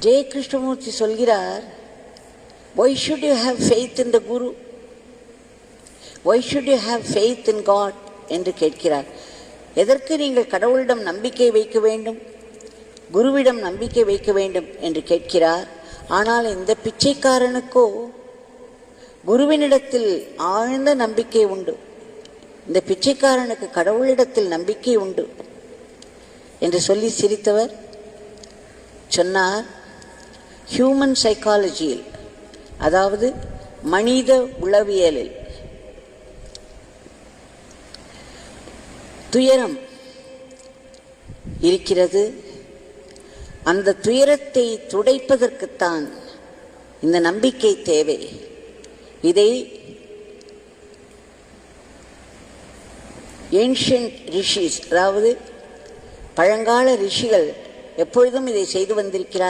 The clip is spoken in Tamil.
ஜெய கிருஷ்ணமூர்த்தி சொல்கிறார் why should you have faith in the guru why should you have faith in God என்று கேட்கிறார். எதற்கு நீங்கள் கடவுளிடம் நம்பிக்கை வைக்க வேண்டும்? குருவிடம் நம்பிக்கை வைக்க வேண்டும்? என்று கேட்கிறார். ஆனால் இந்த பிச்சைக்காரனுக்கோ குருவினிடத்தில் ஆழ்ந்த நம்பிக்கை உண்டு. இந்த பிச்சைக்காரனுக்கு கடவுளிடத்தில் நம்பிக்கை உண்டு. என்று சொல்லி சிரித்தவர் சொன்னார் ஹியூமன் சைக்காலஜியில் அதாவது மனித உளவியலில் துயரம் இருக்கிறது. அந்த துயரத்தை துடைப்பதற்குத்தான் இந்த நம்பிக்கை தேவை. இதை ஏன்ஷியன்ட் ரிஷிஸ் அதாவது பழங்கால ரிஷிகள் எப்பொழுதும் இதை செய்து வந்திருக்கிறார்